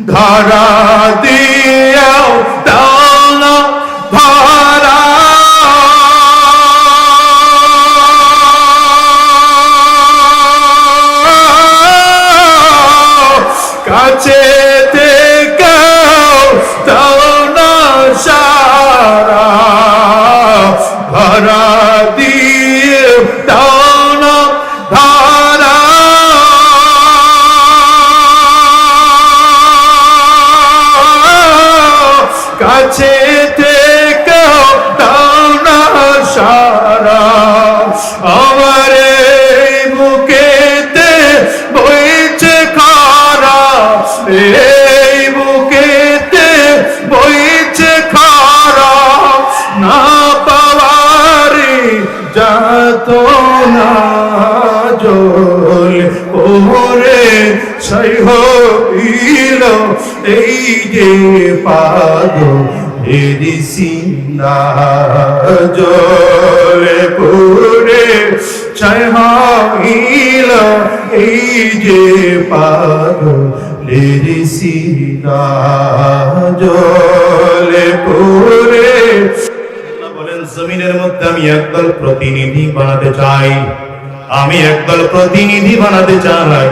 ধরা দিয়াও যে পাগল এদিসিনা জলে পুরে ছাই এই যে পাগল এদিসিনা জলে পুরে। বলেন, জমিনের মধ্যে আমি একদল প্রতিনিধি বানাতে চাই। আমি একদল প্রতিনিধি বানাতে চাই।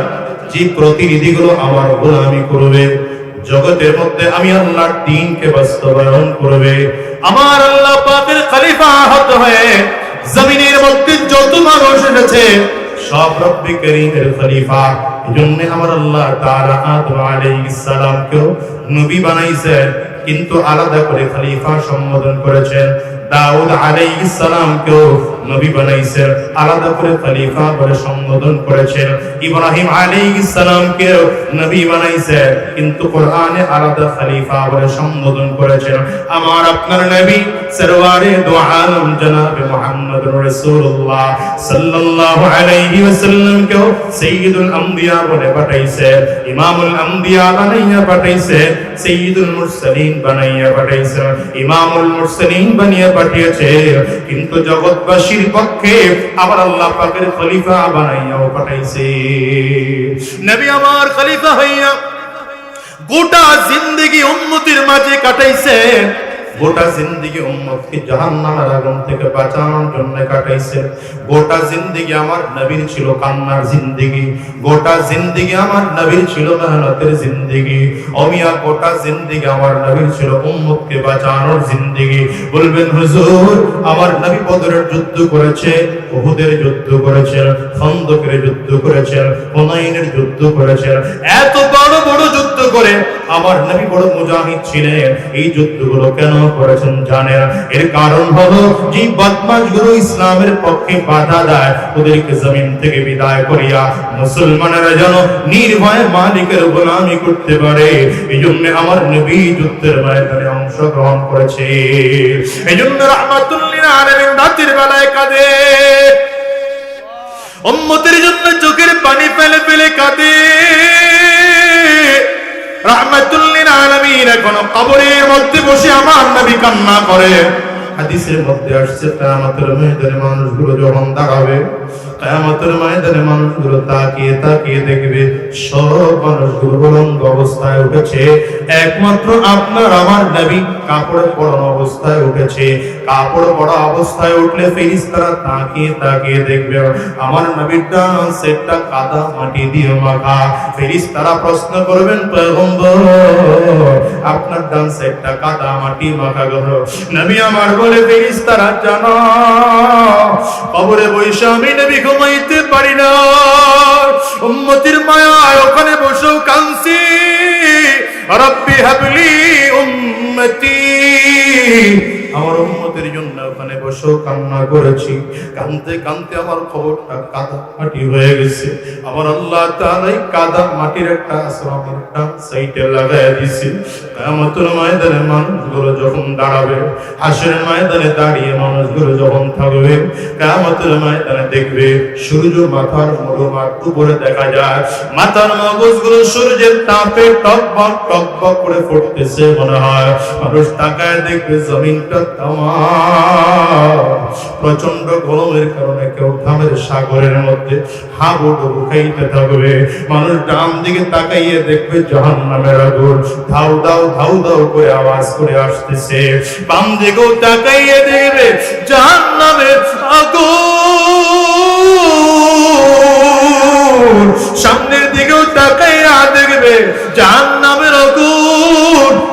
যে প্রতিনিধিগুলো আমার গোলামি করবে। জগতের মধ্যে আমি আল্লাহর দিনকে বাস্তবায়ন করবে। আমার আল্লাহ পাকের খলিফা আহত হয়ে জমিনের মধ্যে যত মানুষ এসেছে, সব রব্বি করিমের খলিফা। এজন্য আমার আল্লাহ তাআলা আদম আলাইহিস নবী বানাইছেন, কিন্তু আলাদা করে খলিফা সম্বোধন করেছেন। দাউদ আলাইহিস সালামকেও নবী বানাইছেন, আলাদা করে খলিফা বলে সম্বোধন করেছেন। ইব্রাহিম আলাইহিস সালামকেও নবী বানাইছেন, কিন্তু কোরআনে আলাদা খলিফা বলে সম্বোধন করেছেন। আমার আপনার নবী সরওয়ারে দু জনাবে মুহাম্মদুর রাসূলুল্লাহ সাল্লাল্লাহু আলাইহি ওয়াসাল্লামকেও সাইয়্যিদুল আম্বিয়া বলে পাঠাইছে ইমামুল আম্বিয়া বানাইয়া পাঠাইছে সাইয়্যিদুল মুরসালিন বানাইয়া পাঠাইছে ইমামুল মুরসালিন বানিয়ে পাঠিয়েছে। কিন্তু জগৎবাসীর পক্ষে আবার আল্লাহ পাকের খলিফা বানাইয়াও পাঠাইছে। নবী আমার খলিফা হইয়া গোটা জিন্দগি উন্নতির মাঝে কাটাইছে। গোটা জিন্দগি উম্মতকে জাহান্নামের আগুন থেকে বাঁচানোর জন্য কাটাইছে। গোটা জিন্দগি আমার নবীর ছিল কান্নার জিন্দগি। গোটা জিন্দগি আমার নবীর ছিল মেহনতের জিন্দগি। অমিয়া গোটা জিন্দগি আমার নবীর ছিল উম্মতকে বাঁচানোর জিন্দগি। বলবেন, হুজুর, আমার নবী বদরের যুদ্ধ করেছে, উহুদের যুদ্ধ করেছেন, খন্দকের যুদ্ধ করেছেন, হুনাইনের যুদ্ধ করেছেন। এত বড় যুদ্ধ করে আমার নবী বড় মুজাহিদ ছিলেন। এই যুদ্ধগুলো কেন করেছেন জানেন? এর কারণ হলো, যে বদমাশগুলো ইসলামের পক্ষে বাধা দেয়, ওদেরকে জমিন থেকে বিদায় করিয়া মুসলমানেরা যেন নির্ভয়ে মালিকের গোলামি করতে পারে। এই জন্য আমার নবী যুদ্ধের ময়দানে অংশগ্রহণ করেছে। এই জন্য রহমাতুল্লিল আলামিন রাতের বেলায় কাঁদে। উম্মতের জন্য চোখের পানি ফেলে ফেলে কাঁদে। রাহমাতুল্লিল আলামিন এখন কবরের মধ্যে বসে আমার নবী কান্না করে। হাদিসের মধ্যে আসছে, কিয়ামতের ময়দানে মানুষগুলো যখন দাঁড়াবে কিয়ামতের ময়দানে মানুষগুলো তাকিয়ে তাকিয়ে দেখবে, সব মানুষগুলো উলঙ্গ অবস্থায় উঠেছে। একমাত্র আপনার, আমার নবী কাপড়ে পরানো অবস্থায় উঠেছে। কাপড় পরা অবস্থায় উঠলে ফেরেশতারা তাকিয়ে তাকিয়ে দেখবে, আমার নবীর ডান সেটটা কাদা মাটি দিয়ে মাখা। ফেরেশতারা প্রশ্ন করবেন, পয়গম্বর, আপনার ডান সেটটা কাদা মাটি মাখা গেল নবী আমার বলে, ফেরেশতারা জানো, কবরে বৈশা আমি নবী ঘুমাইতে পারি না। উম্মতির মায়ায় ওখানে বসেও কাঁদছি। রব্বি হাবলি উম্মতি। আমার উম্মতের জন্য ওখানে বসেও কান্না করেছি। কানতে কানতে আমার খবরটা কাদা মাটি হয়ে গেছে। আমার আল্লাহ তাআলাই কাদা মাটির একটা আশ্রমের একটা সাইডে লাগায় দিছে। কিয়ামতের ময়দানে মানুষগুলো যখন দাঁড়াবে, হাসরের ময়দানে দাঁড়িয়ে মানুষগুলো যখন থাকবে, কিয়ামতের ময়দানে দেখবে সূর্য মাথার মরুমার উপরে দেখা যায়, মাথার মগজগুলো সূর্যের তাপে টকবক টকবক করে ফুটতেছে মনে হয়। মানুষ তাকায় দেখবে জমিনটা প্রচণ্ড গরমের কারণে কেউ ঘামের সাগরের মধ্যে খাইতে থাকবে। মানুষ ডান দিকে তাকাইয়ে দেখবে জাহান নামের আগুন। ধাউ ধাউ করে আওয়াজ করে আসতেছে। বাম দিকেও তাকাইয়ে দেখবে জাহান নামের আগুন। সামনের দিকেও তাকাইয়া দেখবে জাহান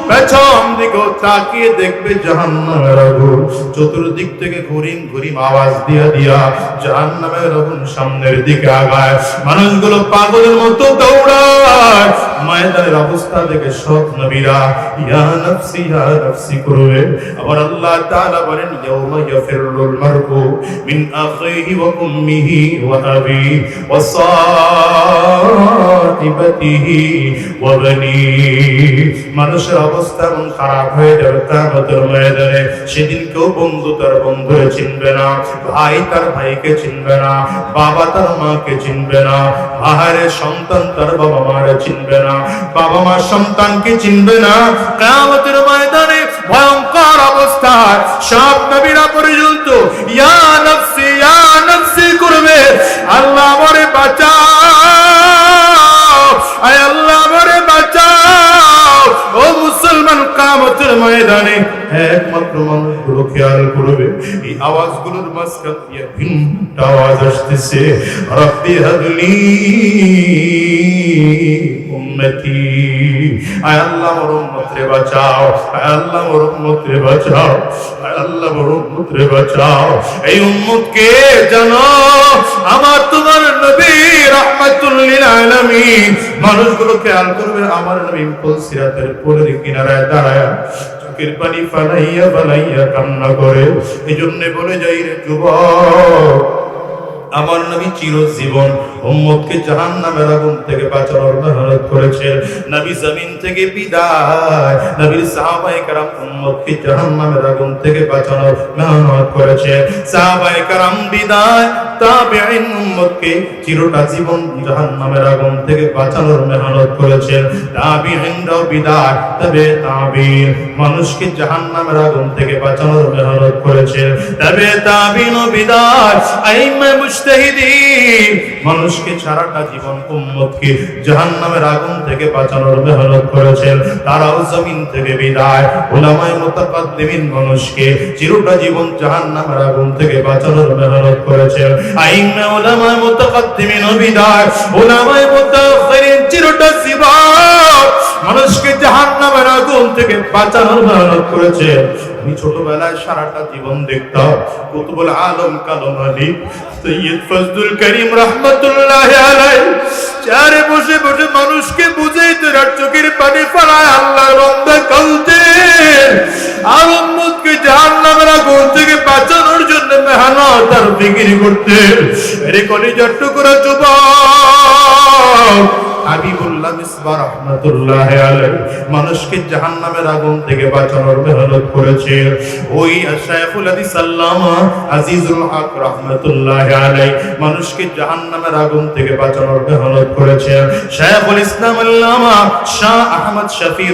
পেছন দিকেও তাকিয়ে দেখবে জাহান নামের আগুন। চতুর্দিক থেকে ঘুরিম ঘুরিম আওয়াজ দিয়া দিয়া জাহান নামের আগুন সামনের দিকে আগায়। মানুষগুলো পাগলের মতো দৌড়ায়। ময়দানের অবস্থা দেখে সব নবীরা, ইয়া নফসি ইয়া নফসি করবে। আবার আল্লাহ তাআলা বলেন, ইয়াউমা ইয়াফিরুল মারউ মিন আখিহি ওয়া উম্মিহি ওয়া আবি ওয়া ওয়া বানি মানুষের অবস্থা এমন খারাপ হয়ে যাবে, কিয়ামতের ময়দানে সেদিন কেউ বন্ধু তার বন্ধুরে চিনবে না, ভাই তার ভাইকে চিনবে না, বাবা তার মাকে চিনবে না আহারে সন্তান তার বাবা মারে চিনবে না, বাবা মা সন্তানকে চিনবে না। কিয়ামতের ময়দানে ভয়ঙ্কর অবস্থায় সব নবীরা পর্যন্ত ইয়া নফসি ইয়া নফসি করবে, আল্লাহ আমারে বাঁচাও। কামতের ময়দানে একমাত্র মানুষগুলো খেয়াল করবে। এই আওয়াজগুলোর মাঝখান দিয়ে ভিন্ন আওয়াজ আসতেছে। রব্বি হাদলি উম্মতি। আয় আল্লাহ মোর উম্মতরে বাঁচাও, আয় আল্লাহ মোর উম্মতরে বাঁচাও, আয় আল্লাহ মোর উম্মতরে বাঁচাও। এই উম্মতকে জানো, আমার তোমার নবী মানুষগুলো খেয়াল করবে, আমার নবী সিরাতের পুরের কিনারায় দাঁড়ায় বলে যাই রে আমার নবী চিরজীবন উম্মতকে জাহান নামের আগুন থেকে বাঁচানোর মেহনত করেছেন। নবী জমিন থেকে বিদায়। নবীর সাহাবাই কারাম উম্মতকে জাহান নামের আগুন থেকে বাঁচানোর মেহনত করেছে সাহাবাই কারাম বিদায়। তাবেইন উম্মতকে চিরটা জীবন জাহান্নামের আগুন থেকে বাঁচানোর মেহনত করেছেন। তাবেইনরাও বিদায়। তবে তাবেইন মানুষকে জাহান্নামের আগুন থেকে বাঁচানোর মেহনত করেছেন। তবে তাবেইন বিদায়। আইমা মুজতাহিদিন মানুষ মানুষকে সারাটা জীবন উম্মতকে। জাহান্নামের আগুন থেকে বাঁচানোর মেহনত করেছেন। তারাও জমিন থেকে বিদায়। উলামায়ে মুতাকাদ্দিমিন মানুষকে চিরটা জীবন জাহান্নামের আগুন থেকে বাঁচানোর মেহনত করেছেন। আইম্মা উলামায়ে মুতাকাদ্দিমিন বিদায়। উলামায়ে মুতাআখিরিন চিরটা জীবন। মানুষকে জাহান্নামের আগুন থেকে বাঁচানোর মেহনত করেছেন। আমি ছোটবেলায় সারাটা জীবন দেখতাম। কুতুবুল আলম কালম আলী সৈয়দ ফজলুল করিম রহমতুল্লাহ আলাই চারে বসে বসে মানুষকে বুঝাইতে আর চোখের পানি ফেলায় আল্লাহ বন্দা কালতে। আর উম্মতকে জাহান্নামের আগুন থেকে বাঁচানোর জন্য মেহনত আর বিক্রি করতে। এরে কলিজার টুকরা যুবক হাবিবুল্লাহ মিসবা মানুষকে জাহান্নামের আগুন থেকে বাঁচানোর মেহনত করেছে। ওই শাইখুল হাদিস আল্লামা আজিজুল হক মানুষকে জাহান্নামের আগুন থেকে বাঁচানোর মেহনত করেছে। শাইখুল ইসলাম আল্লামা শাহ আহমদ শফি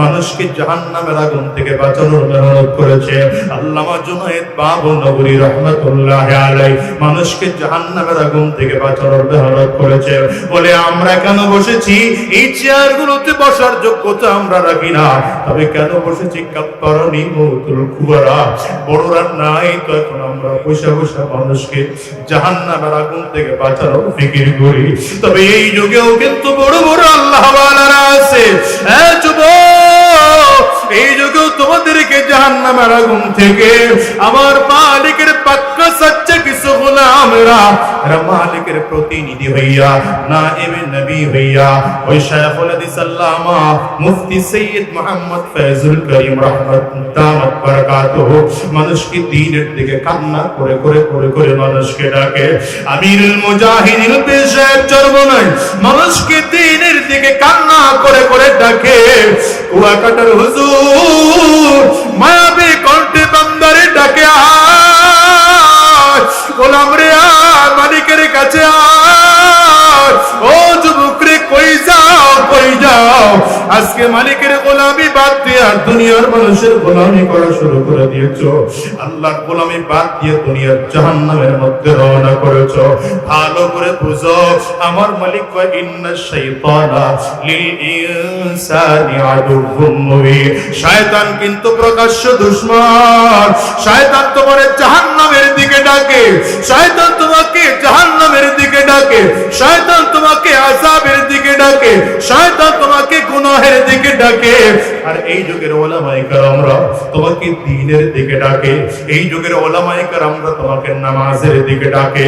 মানুষকে জাহান্নামের আগুন থেকে বাঁচানোর মেহনত করেছে। আল্লামা জুনায়েদ বাবু আলাইহি। মানুষকে জাহান্নামের আগুন থেকে বাঁচানোর মেহনত করেছে। বলে, আমরা কেন বসেছি? এই চেয়ার গুলোতে বসার যোগ্যতা আমরা রাখি না। তবে কেন বসেছি? বড়রা নাই তো এখন আমরা মানুষকে জাহান্নামের আগুন থেকে ফিকির করি। তবে এই যুগেও কিন্তু বড় বড় আল্লাহ আছে। হ্যাঁ এই যুগেও তোমাদেরকে জাহান্নামের আগুন থেকে আমার মালিকের পাক্কা সচ্চা এরা মালিকের প্রতিনিধি মানুষকে দ্বীনের দিকে কান্না করে করে করে করে মানুষকে ডাকে, আমিরুল মুজাহিদিন পেশায় চরমনাই মানুষকে দ্বীনের দিকে কান্না করে করে ডাকে, কুয়াকাটার হুজুর মায়াবী কণ্ঠে বান্দারে ডাকে আয় গোলাম রে মালিকের কাছে ও কই যাও কই যাও? আজকে মালিকের গোলামি বাদ দিয়ে আর দুনিয়ার মানুষের গোলামি করা শুরু করে দিয়েছ। আল্লাহর গোলামি বাদ দিয়ে দুনিয়ার জাহান্নামের মধ্যে রওনা ভালো করে বুঝো, আমার মালিক কয়, ইন্না শাইতানা লিল ইনসানি আদুউম মুবিন। শয়তান কিন্তু প্রকাশ্য দুশমন। শয়তান তোমার জাহান্নামের দিকে ডাকে শয়তান তোমাকে জাহান্নামের দিকে ডাকে, শয়তান তোমাকে আযাবের দিকে ডাকে, শয়তান তোমাকে গুনাহের দিকে ডাকে। আর এই যুগের ওলামায়ে কেরামরা তোমাকে দ্বীনের দিকে ডাকে, এই যুগের ওলামায়ে কেরামরা তোমাকে নামাজের দিকে ডাকে।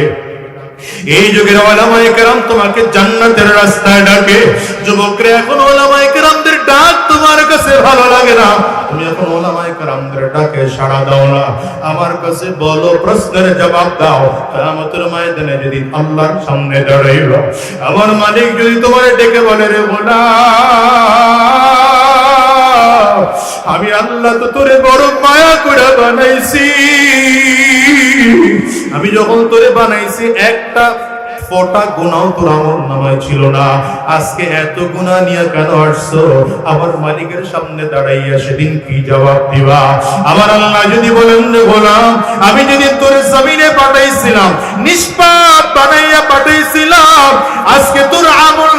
এই যুগের ওলামায়ে কেরাম তোমাকে জান্নাতের রাস্তায় ডাকে। যুবকরা, এখন ওলামায়ে কেরামদের ডাক তোমার কাছে ভালো লাগে না। তুমি এখন ওলামায়ে কেরামদের ডাকে সাড়া দাও না। আমার কাছে বলো, প্রশ্নের জবাব দাও। কিয়ামতের ময়দানে যদি আল্লাহর সামনে দাঁড়াইবা আমার মালিক যদি তোমার ডেকে বলে, রে গোলাম, আমি আল্লাহ তো তোরে বড় মায়া করে বানাইছি। আমি যখন তোরে বানাইছি, একটা ফোটা গুণাও তোর আমল নামায় ছিল না। আজকে এত গুণা নিয়ে কেন আসছো? আমার মালিকের সামনে দাঁড়াইয়া সেদিন কি জবাব দিবা? আমার আল্লাহ যদি বলেন যে গোলাম, আমি যদি তোর জমিনে পাঠাইছিলাম, নিষ্পাপ বানাইয়া পাঠাইছিলাম, আজকে তোর আমল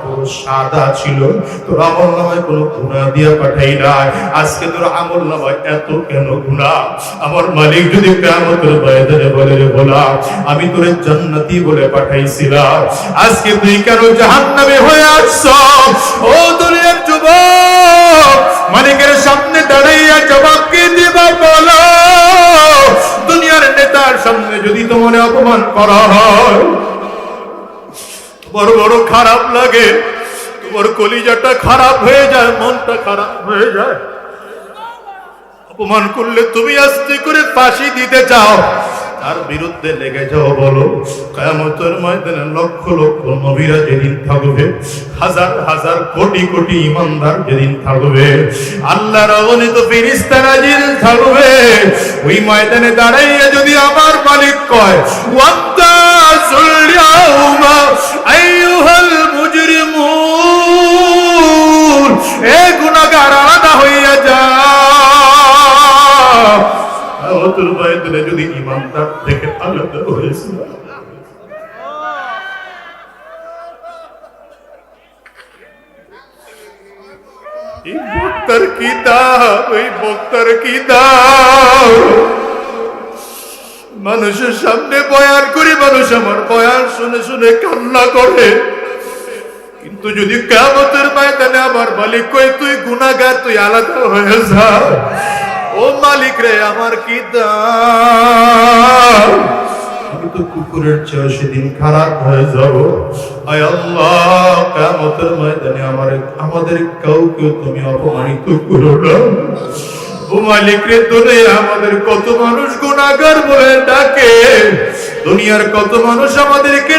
পুরো সাদা ছিল? তোর আমল নামায় কোনো গুণা দিয়া পাঠাই নাই। আজকে তোর আমল নামায় এত কেন গুণা আমার মালিক যদি বলে রে বলা আমি তোর জান্নাতি বলে পাঠাইছিলাম। আজকে তুই কেন জাহান্নামে হয়ে আসছ? ও দুনিয়ার যুবক, মালিকের সামনে দাঁড়াইয়া জবাব কি দিবা বলো? দুনিয়ার নেতার সামনে যদি তোমার অপমান করা হয় বড় বড় খারাপ লাগে। তোমার কলিজাটা খারাপ হয়ে যায়, মনটা খারাপ হয়ে যায়। অপমান করলে তুমি আস্তে করে ফাঁসি দিতে চাও। তার বিরুদ্ধে লেগে যাও, বলো। কায়ামতের ময়দানে লক্ষ লক্ষ নবীরা যেদিন থাকবে, হাজার হাজার কোটি কোটি ইমানদার যেদিন থাকবে, আল্লাহর অগণিত ফিরিস্তারা যেদিন থাকবে। ওই ময়দানে দাঁড়াইয়া যদি আমার মালিক কয় ওয়ান্তাসুল ইয়াউমা আইয়ুহাল মুজরিমুন এ গুনাহগার আলাদা হইয়া যা। আমাদের ময়দানে যদি ইমানদার থেকে আলাদা হয়েছে এই বক্তার কি দাম? এই বক্তার কি দাম? মানুষের সামনে বয়ান করি, মানুষ আমার বয়ান শুনে শুনে কান্না করে। কিন্তু যদি কেমতের ময়দানে আমার মালিক কই তুই গুনাগার তুই আলাদা হয়ে যা। ও মালিক রে, আমার কি দাম? তো কুকুরের চেয়ে সেদিন খারাপ হয়ে যাব। আয় আল্লাহ কেমতের ময়দানে আমার আমাদের কাউকে তুমি অপমানিত করো না। ও মালিক রে আমাদের কত মানুষ গুনাহগার বলে ডাকে। দুনিয়ার কত মানুষ আমাদেরকে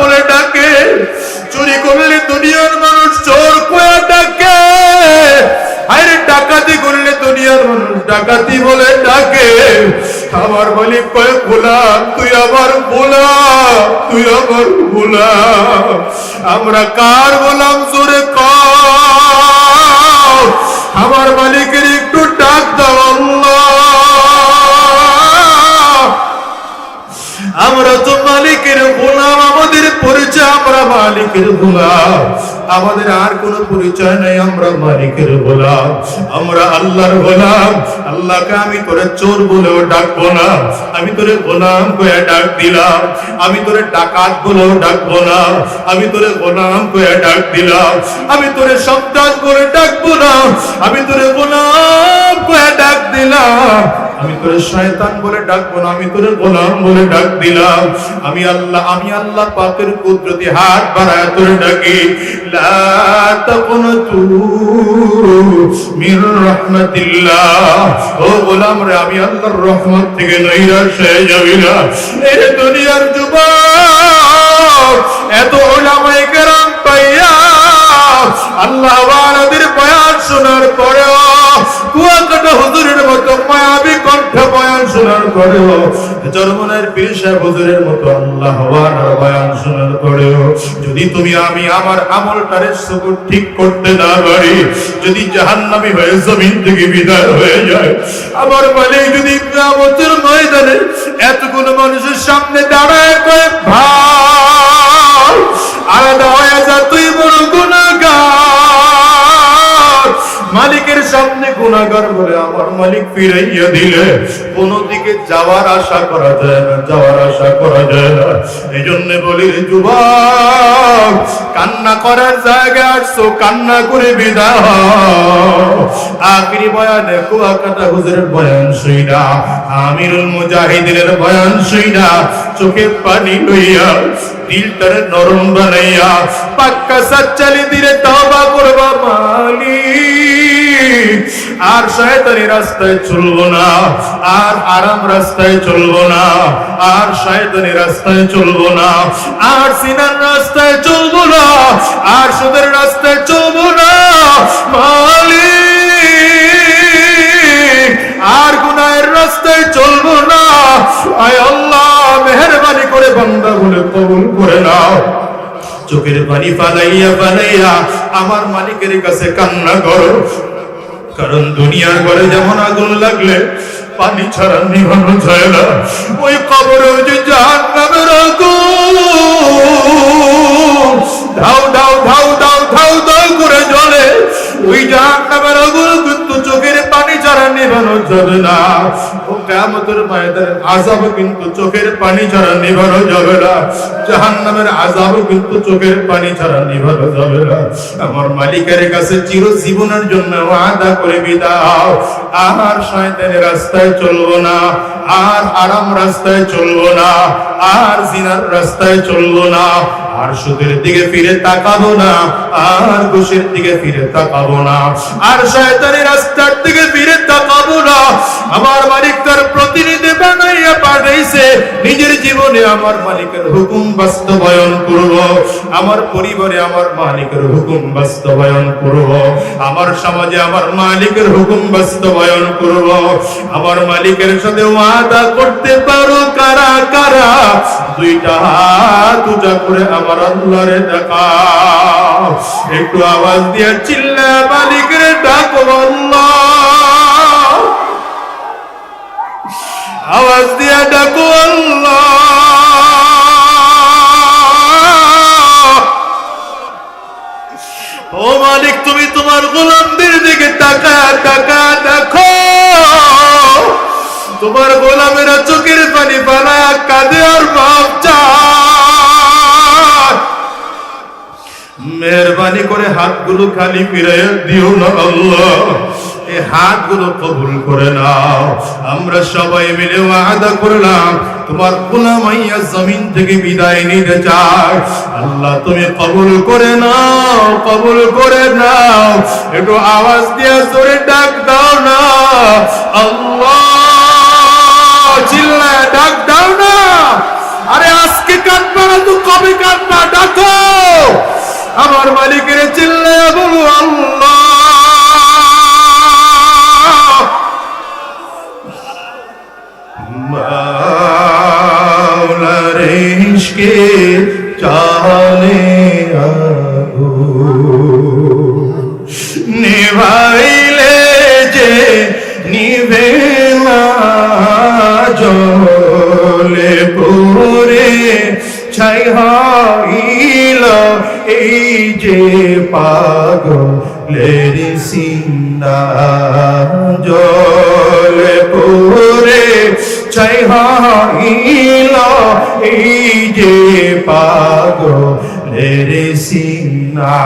বলে ডাকে। চুরি করলে দুনিয়ার মানুষ চোর ডাকে। আরে ডাকাতি করলে দুনিয়ার মানুষ ডাকাতি বলে ডাকে। আমার মালিক কয়, গোলাম, তুই আমার গোলাম, তুই আমার গোলাম। আমরা কার গোলাম, জোরে কর আমার মালিকের আমরা তো মালিকের পরিচয় আমরা মালিকের গোলাম। আমাদের আর কোনো পরিচয় নাই, আমরা মালিকের গোলাম। আমরা আল্লাহর গোলাম। আল্লাহকে আমি তোরে চোর বলেও ডাকবো না। আমি তোরে গোলাম কয়ে ডাক দিলাম। আমি তোরে ডাকাত বলেও ডাকবো না। আমি তোরে গোলাম কয়ে ডাক দিলাম। আমি তোরে সন্তান করে ডাকবো না। আমি তোরে গোলাম কয়ে ডাক দিলাম। আমি তোরে শয়তান বলে ডাকবো না। আমি তোরে গোলাম বলে ডাক দিলাম। আমি আল্লাহ আমি আল্লাহ পাকের কুদরতি হাত বাড়ায় তোরে ডাকি। আমি আল্লাহর রহমত থেকে হয়ে যাবি না। দুনিয়ার যুবক, এত ওলামায়ে কেরাম পাইয়া আল্লাহ ওয়ালাদের বয়ান শোনার পরেও কুয়াকাটা হুজুরের মতো বয়ান শোনার পরেও চরমনের পীর সাহেব হুজুরের মতো আল্লাহ বয়ান শোনার পরেও যদি তুমি আমি আমার আমলটারে সবুর ঠিক করতে না পারি, যদি জাহান্নামী হয়ে জমিন থেকে বিদায় হয়ে যায়, আমার মালিক যদি কিয়ামতের ময়দানে এতগুলো মানুষের সামনে দাঁড়ায় ভাই আলাদা হয়ে যা সামনে গুণাগার বলে আমার মালিক ফিরাইয়া দিলে কোন দিকে যাওয়ার আশা করা যায় না, যাওয়ার আশা করা যায় না এই জন্য বলি যুবক, কান্না করার জায়গা আসছো, কান্না করে বিদায়। আখিরি বয়ানে কুয়াকাটা হুজুরের বয়ান শুইনা আমিরুল মুজাহিদিনের বয়ান শুইনা চোখে পানি লইয়া দিলটারে নরম বানাইয়া পাক্কা সাচ্চালি দিলে তওবা করবা মালিক আর শয়তানি রাস্তায় চলবো না, আর আরাম রাস্তায় চলবো না, আর শয়তানি রাস্তায় চলবো না, আর সিনার রাস্তায় চলবো না, আর সুদের রাস্তায় চলবো না, মালিক, আর গুনাহের রাস্তায় চলবো না। আয় আল্লাহ, মেহরবানি করে বান্দা বলে কবুল করে নাও। চোখের পানি ফালাইয়া ফালাইয়া আমার মালিকের কাছে কান্না করো। কারণ দুনিয়ার ঘরে যেমন আগুন লাগলে, পানি ছাড়া নিভানো যায় না। ওই কবরে যে জাহান্নামের আগুন। ধাও ধাও ধাও ধাও ধাও ধাও করে জ্বলে। ওই জাহান্নামের আগুন কিন্তু চোখের যাবে না ও কেমতের আজাব কিন্তু চোখের পানি ছাড়া নিভানো যাবে না। জাহান্নামের আযাব কিন্তু চোখের পানি ছাড়া নিভানো যাবে না। আমার মালিকের কাছে চিরজীবনের জন্য ওয়াদা করে বিদাও আমার শয়তানের রাস্তায় চলবো না। আর আরাম রাস্তায় চলবো না, আর জিনার রাস্তায় চলবো না, আর সুদের দিকে ফিরে তাকাবো না, আর ঘুষের দিকে ফিরে তাকাবো না, আর শয়তানের রাস্তার দিকে ফিরে তাকাবো না। আমার মালিক তার প্রতিনিধি বানাইয়া পাঠাইছে, নিজের জীবনে আমার মালিকের হুকুম বাস্তবায়ন করব, আমার পরিবারে আমার মালিকের হুকুম বাস্তবায়ন করব, আমার সমাজে আমার মালিকের হুকুম বাস্তবায়ন করব, আমার মালিকের সাথে ওয়াদা করতে পারো কারা কারা? দুইটা হাত উঁচা করে আমার আল্লাহরে দেখা। একটু আওয়াজ দিয়ে চিল্লা মালিকের ডাকো আল্লাহ। আওয়াজ দিয়ে ডাকো আল্লাহ। ও মালিক, তুমি তোমার গোলামদের দিকে টাকা টাকা দেখো। তোমার গোলামেরা চোখের পানি পালা কাঁদে আর বাপ মেহরবানি করে হাতগুলো খালি ফিরে দিও না আল্লাহ। এই হাতগুলো কবুল করে নাও। আমরা সবাই মিলে ওয়াদা করলাম, তোমার গোলামাইয়া জমিন থেকে বিদায় নিতে চাই আল্লাহ, তুমি কবুল করে নাও, কবুল করে নাও। একটু আওয়াজ দিয়ে জোরে ডাক দাও না। আল্লাহ! চিল্লায় ডাক দাও না। আরে আজকে কাঁদবা না, তো কবে কাঁদবা ডাকো। আমার মালিকের চিল্লে বলু আল্লাহ। মাওলার ইশকে চালে আগো যে পাগলের সিনা জলে পুরে ছাই হইল এই যে পাগলের সিনা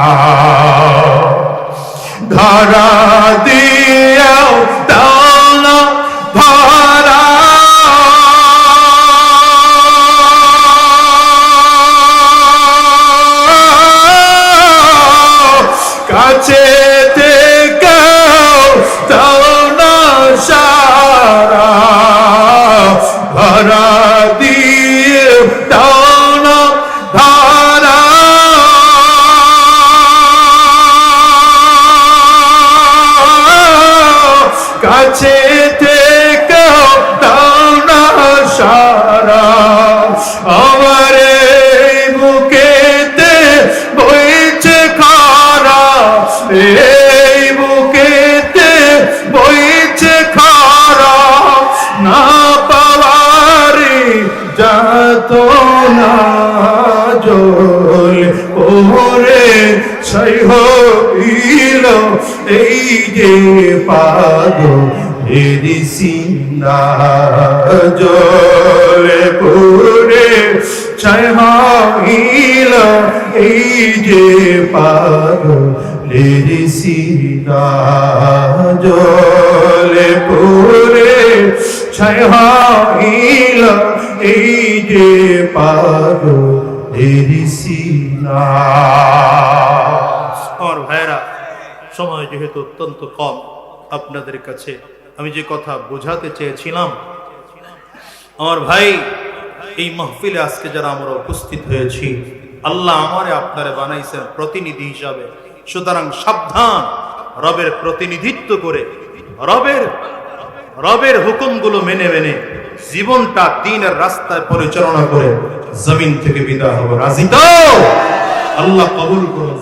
এই যে পাগল, এরি সিনা জলে পুরে ছাই হইল এই যে পাগল, এরি সিনা জলে পুরে ছাই হইল এই যে পাগল, এরি সিনা আমার ভাইরা সময় যেহেতু অত্যন্ত কম আপনাদের কাছে, আমি যে কথা বোঝাতে চেয়েছিলাম, আমার ভাই, এই মাহফিলে আজকে যারা আমরা উপস্থিত হয়েছি, আল্লাহ আমারে আপনারে বানাইছেন প্রতিনিধি হিসাবে। সুতরাং সাবধান, রবের প্রতিনিধিত্ব করে, রবের রবের হুকুমগুলো মেনে মেনে জীবনটা দিনের রাস্তায় পরিচালনা করে, জমিন থেকে বিদায় হব। রাজি তো? আল্লাহ কবুল করো